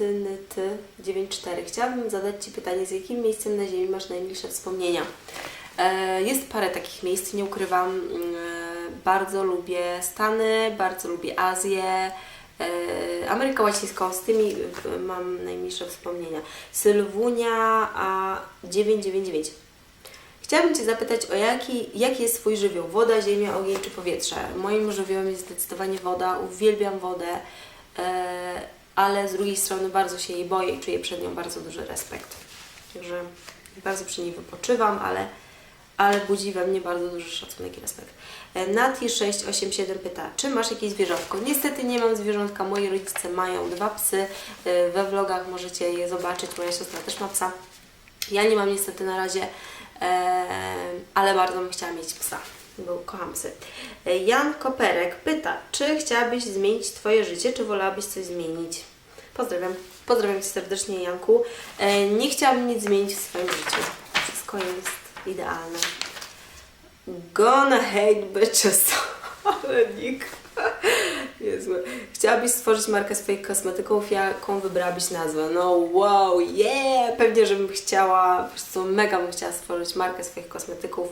Martynyty94. Chciałabym zadać Ci pytanie, z jakim miejscem na Ziemi masz najmilsze wspomnienia? E, Jest parę takich miejsc, nie ukrywam. Mm, Bardzo lubię Stany, bardzo lubię Azję, e, Amerykę Łacińską, z tymi e, mam najmilsze wspomnienia. Sylwunia a 999. Chciałabym Cię zapytać, o jaki, jaki jest Twój żywioł? Woda, ziemia, ogień czy powietrze? Moim żywiołem jest zdecydowanie woda, uwielbiam wodę, e, ale z drugiej strony bardzo się jej boję i czuję przed nią bardzo duży respekt. Także bardzo przy niej wypoczywam, ale, ale budzi we mnie bardzo duży szacunek i respekt. E, Nati687 pyta, czy masz jakieś zwierzątko? Niestety nie mam zwierzątka, moi rodzice mają dwa psy, e, we vlogach możecie je zobaczyć, moja siostra też ma psa. Ja nie mam niestety na razie, e, ale bardzo bym chciała mieć psa, bo kocham psy. E, Jan Koperek pyta, czy chciałabyś zmienić Twoje życie, czy wolałabyś coś zmienić? Pozdrawiam. Pozdrawiam Cię serdecznie, Janku. E, nie chciałabym nic zmienić w swoim życiu. Wszystko jest idealne. Gonna hate bitches. Ale nick. Jezu. Chciałabyś stworzyć markę swoich kosmetyków, jaką wybrałabyś nazwę? No wow, yeah! Pewnie, żebym chciała, po prostu mega bym chciała stworzyć markę swoich kosmetyków.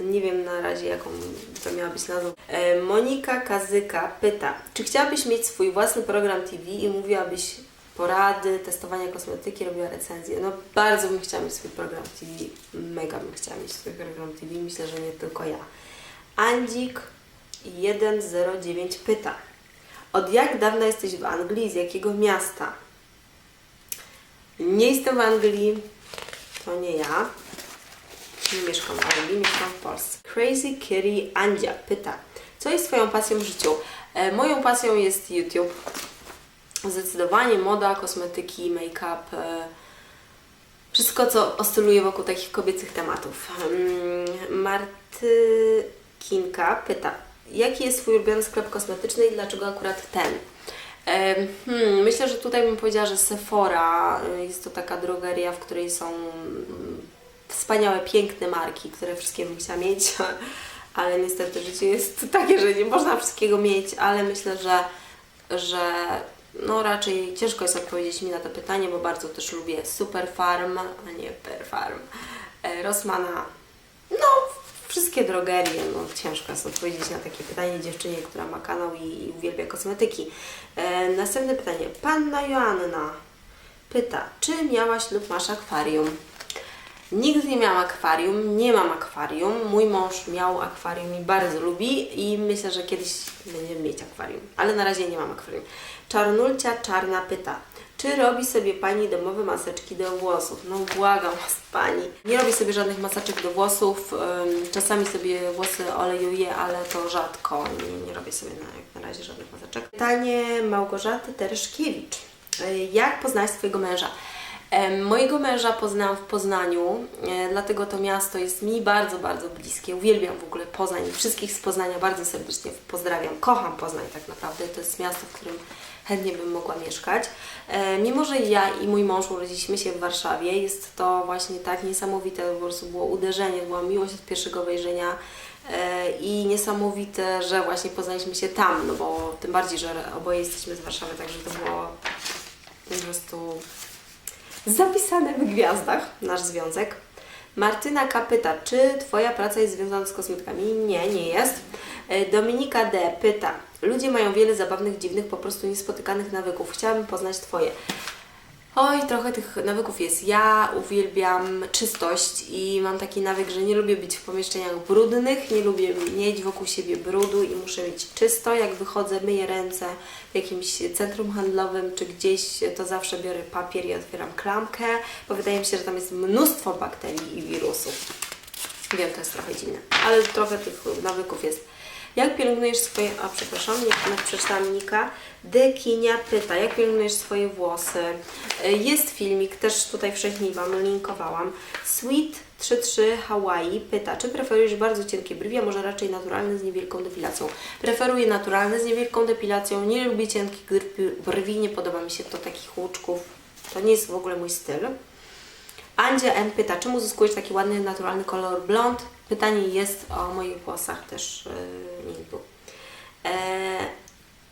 Nie wiem na razie, jaką to miała być nazwa. E, Monika Kazyka pyta, czy chciałabyś mieć swój własny program TV i mówiłabyś porady, testowania kosmetyki, robiła recenzje? No bardzo bym chciała mieć swój program TV. Mega bym chciała mieć swój program TV. Myślę, że nie tylko ja. Andzik 109 pyta. Od jak dawna jesteś w Anglii? Z jakiego miasta? Nie jestem w Anglii. To nie ja. Nie mieszkam w Anglii, mieszkam w Polsce. Crazy Kitty Andzia pyta. Co jest Twoją pasją w życiu? E, moją pasją jest YouTube. Zdecydowanie moda, kosmetyki, make-up. E, wszystko, co oscyluje wokół takich kobiecych tematów. Mm, Marty Kinka pyta, jaki jest Twój ulubiony sklep kosmetyczny i dlaczego akurat ten? Em, Hmm, myślę, że tutaj bym powiedziała, że Sephora y, jest to taka drogeria, w której są mm, wspaniałe, piękne marki, które wszystkie bym chciała mieć, ale niestety życie jest takie, że nie można wszystkiego mieć, ale myślę, że, że no raczej ciężko jest odpowiedzieć mi na to pytanie, bo bardzo też lubię Super Farm, a nie Per Farm, e, Rossmana, no wszystkie drogerie, no ciężko jest odpowiedzieć na takie pytanie dziewczynie, która ma kanał i, i uwielbia kosmetyki. E, następne pytanie, Panna Joanna pyta, czy miałaś lub masz akwarium? Nigdy nie miałam akwarium, nie mam akwarium. Mój mąż miał akwarium i bardzo lubi i myślę, że kiedyś będziemy mieć akwarium, ale na razie nie mam akwarium. Czarnulcia Czarna pyta, czy robi sobie Pani domowe maseczki do włosów? No błagam Was Pani. Nie robię sobie żadnych maseczek do włosów, czasami sobie włosy olejuję, ale to rzadko. Nie, nie robię sobie na, jak na razie żadnych maseczek. Pytanie Małgorzaty Tereszkiewicz. Y, Jak poznać swojego męża? Mojego męża poznałam w Poznaniu, e, dlatego to miasto jest mi bardzo, bardzo bliskie. Uwielbiam w ogóle Poznań. Wszystkich z Poznania bardzo serdecznie pozdrawiam. Kocham Poznań tak naprawdę. To jest miasto, w którym chętnie bym mogła mieszkać. E, Mimo, że ja i mój mąż urodziliśmy się w Warszawie, jest to właśnie tak niesamowite, po prostu było uderzenie, była miłość od pierwszego wejrzenia e, i niesamowite, że właśnie poznaliśmy się tam, no bo tym bardziej, że oboje jesteśmy z Warszawy, także to było po prostu zapisane w gwiazdach, nasz związek. Martyna K. pyta, czy Twoja praca jest związana z kosmetykami? Nie, nie jest. E, Dominika D. pyta, ludzie mają wiele zabawnych, dziwnych, po prostu niespotykanych nawyków. Chciałabym poznać Twoje. Oj, trochę tych nawyków jest. Ja uwielbiam czystość i mam taki nawyk, że nie lubię być w pomieszczeniach brudnych, nie lubię mieć wokół siebie brudu i muszę mieć czysto. Jak wychodzę, myję ręce w jakimś centrum handlowym czy gdzieś, to zawsze biorę papier i otwieram klamkę, bo wydaje mi się, że tam jest mnóstwo bakterii i wirusów. Wiem, to jest trochę dziwne, ale trochę tych nawyków jest. Jak pielęgnujesz swoje... A, przepraszam, nie przeczytałam Nika. Dekinia pyta, jak pielęgnujesz swoje włosy? Y, Jest filmik, też tutaj wcześniej Wam linkowałam. Sweet 33 Hawaii pyta, czy preferujesz bardzo cienkie brwi, a może raczej naturalne z niewielką depilacją? Preferuję naturalne z niewielką depilacją, nie lubię cienkich brwi, nie podoba mi się to takich łuczków. To nie jest w ogóle mój styl. Andzia M pyta, czemu uzyskujesz taki ładny, naturalny kolor blond? Pytanie jest o moich włosach też yy, nie tu. E,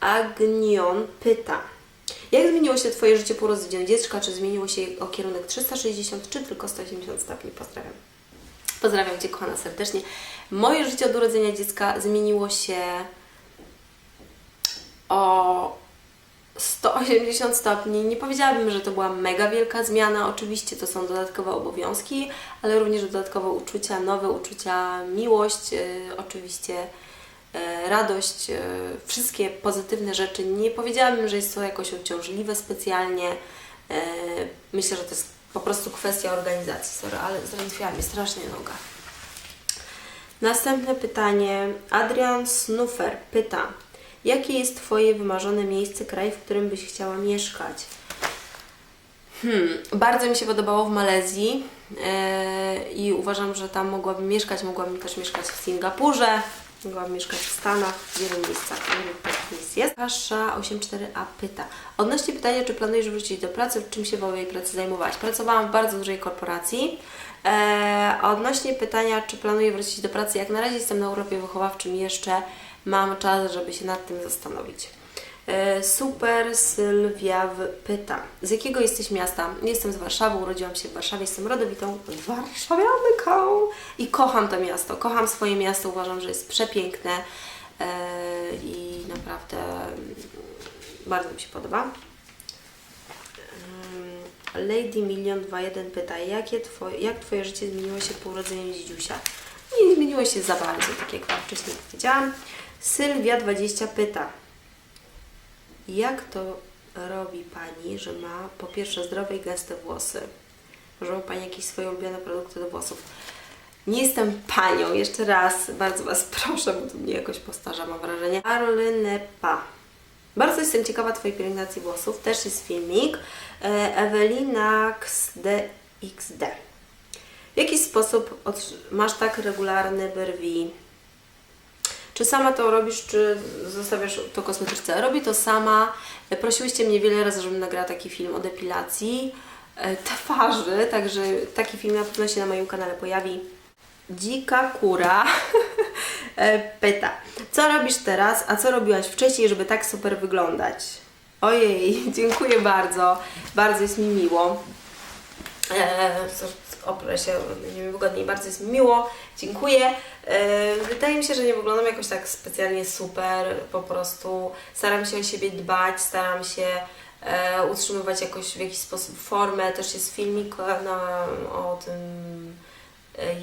Agnion pyta, Jak zmieniło się Twoje życie po urodzeniu dziecka? Czy zmieniło się o kierunek 360, czy tylko 180 stopni? Pozdrawiam. Pozdrawiam Cię, kochana, serdecznie. Moje życie od urodzenia dziecka zmieniło się o 180 stopni. Nie powiedziałabym, że to była mega wielka zmiana. Oczywiście to są dodatkowe obowiązki, ale również dodatkowe uczucia, nowe uczucia, miłość, yy, oczywiście yy, radość, yy, wszystkie pozytywne rzeczy. Nie powiedziałabym, że jest to jakoś obciążliwe specjalnie. Myślę, że to jest po prostu kwestia organizacji. Sorry, ale zdrętwiła mnie strasznie noga. Następne pytanie. Adrian Snuffer pyta, jakie jest Twoje wymarzone miejsce, kraj, w którym byś chciała mieszkać? Hmm, bardzo mi się podobało w Malezji yy, i uważam, że tam mogłabym mieszkać. Mogłabym też mieszkać w Singapurze, mogłabym mieszkać w Stanach, w wielu miejscach. Takich. Pasza 84a pyta. Odnośnie pytania, czy planujesz wrócić do pracy, czym się w owej pracy zajmowałaś? Pracowałam w bardzo dużej korporacji. Eee, odnośnie pytania, czy planuję wrócić do pracy, jak na razie jestem na urlopie wychowawczym jeszcze mam czas, żeby się nad tym zastanowić. E, Super Sylwia pyta, z jakiego jesteś miasta? Jestem z Warszawy, urodziłam się w Warszawie, jestem rodowitą warszawianką i kocham to miasto, kocham swoje miasto, uważam, że jest przepiękne e, i naprawdę mm, bardzo mi się podoba. Lady Million 21 pyta, jakie twoje, jak Twoje życie zmieniło się po urodzeniu dzidziusia? Nie zmieniło się za bardzo, tak jak Wam wcześniej powiedziałam. Sylwia 20 pyta, jak to robi Pani, że ma po pierwsze zdrowe i gęste włosy? Może ma Pani jakieś swoje ulubione produkty do włosów? Nie jestem Panią, jeszcze raz bardzo Was proszę, bo to mnie jakoś postarza, mam wrażenie. Arlenepa. Bardzo jestem ciekawa Twojej pielęgnacji włosów. Też jest filmik. E, Ewelina XD. W jaki sposób masz tak regularne brwi? Czy sama to robisz, czy zostawiasz to kosmetyczce? Robi to sama. Prosiłyście mnie wiele razy, żebym nagrała taki film o depilacji e, twarzy, także taki film na pewno się na moim kanale pojawi. Dzika kura e, pyta, co robisz teraz, a co robiłaś wcześniej, żeby tak super wyglądać? Ojej, dziękuję bardzo, bardzo jest mi miło. E, oprę się niewygodniej, bardzo jest mi miło, dziękuję. E, wydaje mi się, że nie wyglądam jakoś tak specjalnie super, po prostu staram się o siebie dbać, staram się e, utrzymywać jakoś w jakiś sposób formę. Też jest filmik na, o tym,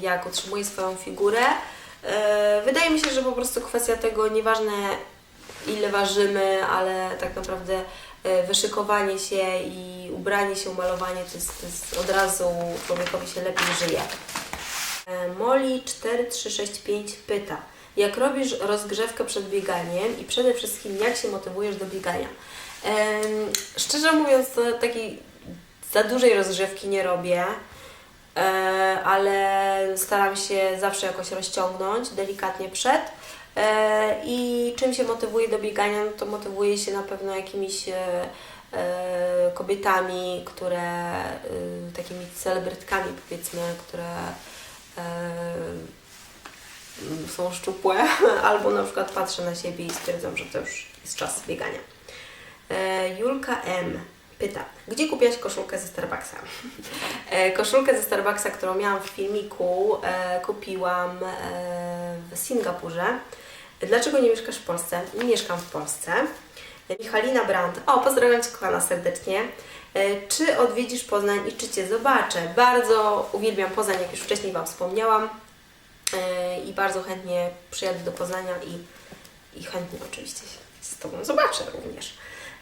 jak utrzymuję swoją figurę. Wydaje mi się, że po prostu kwestia tego, nieważne ile ważymy, ale tak naprawdę wyszykowanie się i ubranie się, umalowanie to jest, to jest od razu człowiekowi się lepiej żyje. E, Moli 4365 pyta, jak robisz rozgrzewkę przed bieganiem i przede wszystkim jak się motywujesz do biegania? Em, szczerze mówiąc, to takiej za dużej rozgrzewki nie robię, e, ale staram się zawsze jakoś rozciągnąć delikatnie przed. E, I czym się motywuję do biegania? No to motywuję się na pewno jakimiś e, e, kobietami, które e, takimi celebrytkami powiedzmy, które są szczupłe, albo na przykład patrzę na siebie i stwierdzam, że to już jest czas biegania. Julka M. pyta, gdzie kupiłaś koszulkę ze Starbucksa? Koszulkę ze Starbucksa, którą miałam w filmiku, kupiłam w Singapurze. Dlaczego nie mieszkasz w Polsce? Nie mieszkam w Polsce. Michalina Brandt. O, pozdrawiam Cię kochana serdecznie. E, Czy odwiedzisz Poznań i czy Cię zobaczę? Bardzo uwielbiam Poznań, jak już wcześniej Wam wspomniałam. E, I bardzo chętnie przyjadę do Poznania i, i chętnie oczywiście się z Tobą zobaczę również.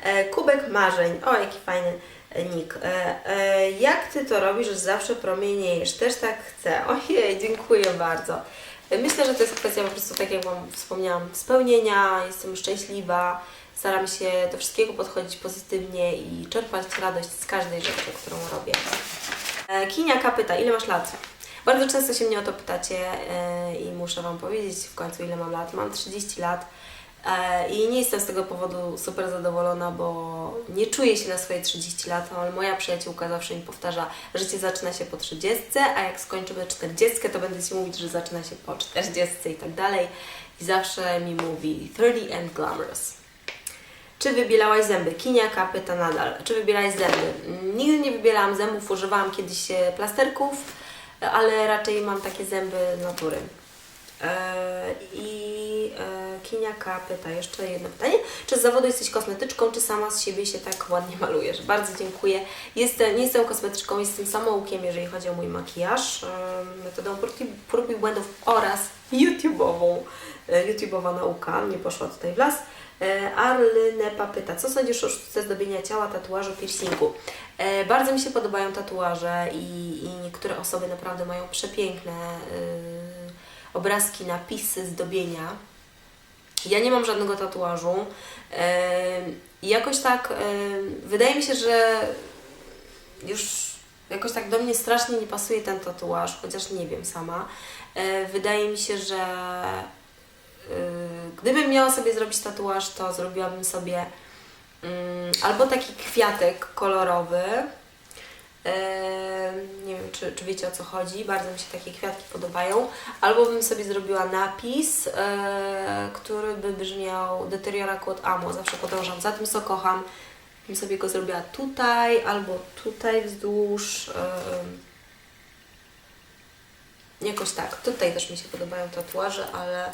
E, Kubek marzeń. O, jaki fajny nick. Jak Ty to robisz, że zawsze promieniejesz? Też tak chcę. Ojej, dziękuję bardzo. Myślę, że to jest kwestia po prostu, tak jak Wam wspomniałam, spełnienia. Jestem szczęśliwa. Staram się do wszystkiego podchodzić pozytywnie i czerpać radość z każdej rzeczy, którą robię. E, Kiniaka pyta, ile masz lat? Bardzo często się mnie o to pytacie e, i muszę Wam powiedzieć w końcu, ile mam lat. Mam 30 lat i nie jestem z tego powodu super zadowolona, bo nie czuję się na swoje 30 lat, ale moja przyjaciółka zawsze mi powtarza, że życie zaczyna się po 30, a jak skończymy 40, to będę Ci mówić, że zaczyna się po 40 i tak dalej. I zawsze mi mówi 30 and glamorous. Czy wybielałaś zęby? Kiniaka pyta nadal. Czy wybielałaś zęby? Nigdy nie wybielałam zębów, używałam kiedyś e, plasterków, e, ale raczej mam takie zęby natury. E, I e, Kiniaka pyta jeszcze jedno pytanie. Czy z zawodu jesteś kosmetyczką, czy sama z siebie się tak ładnie malujesz? Bardzo dziękuję. Jestem, nie jestem kosmetyczką, jestem samoukiem, jeżeli chodzi o mój makijaż, e, metodą prób i- błędów oraz YouTube'ową. YouTube'owa nauka, nie poszła tutaj w las. Arlynepa pyta, co sądzisz o sztuce zdobienia ciała, tatuażu, piercingu? Bardzo mi się podobają tatuaże i, i niektóre osoby naprawdę mają przepiękne obrazki, napisy, zdobienia. Ja nie mam żadnego tatuażu. I jakoś tak, wydaje mi się, że już jakoś tak do mnie strasznie nie pasuje ten tatuaż, chociaż nie wiem sama. E, Wydaje mi się, że y, gdybym miała sobie zrobić tatuaż, to zrobiłabym sobie mm, albo taki kwiatek kolorowy. Nie wiem, czy, czy wiecie o co chodzi. Bardzo mi się takie kwiatki podobają. Albo bym sobie zrobiła napis, e, który by brzmiał Deteriora quod amo. Zawsze podążam za tym, co kocham. Bym sobie go zrobiła tutaj, albo tutaj wzdłuż. Jakoś tak. Tutaj też mi się podobają tatuaże, ale,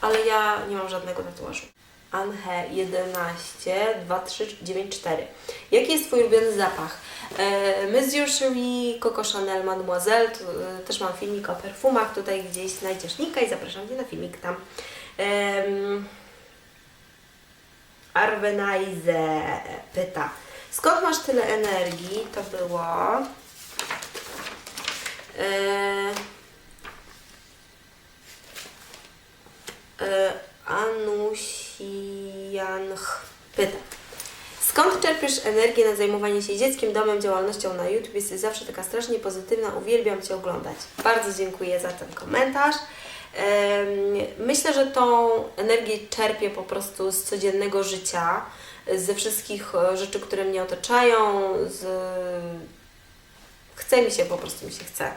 ale ja nie mam żadnego tatuażu. Anhe 11 2394. Jaki jest Twój ulubiony zapach? E, Monsieur Cherie, Coco Chanel, Mademoiselle. Tu, e, też mam filmik o perfumach. Tutaj gdzieś znajdziesz linka i zapraszam Cię na filmik tam. Arvenaize pyta. Skąd masz tyle energii? To było... E, Anusianch pyta. Skąd czerpiesz energię na zajmowanie się dzieckiem, domem, działalnością na YouTube? Jesteś zawsze taka strasznie pozytywna, uwielbiam Cię oglądać. Bardzo dziękuję za ten komentarz. Myślę, że tą energię czerpię po prostu z codziennego życia, ze wszystkich e, rzeczy, które mnie otaczają, z... chce mi się, po prostu mi się chce.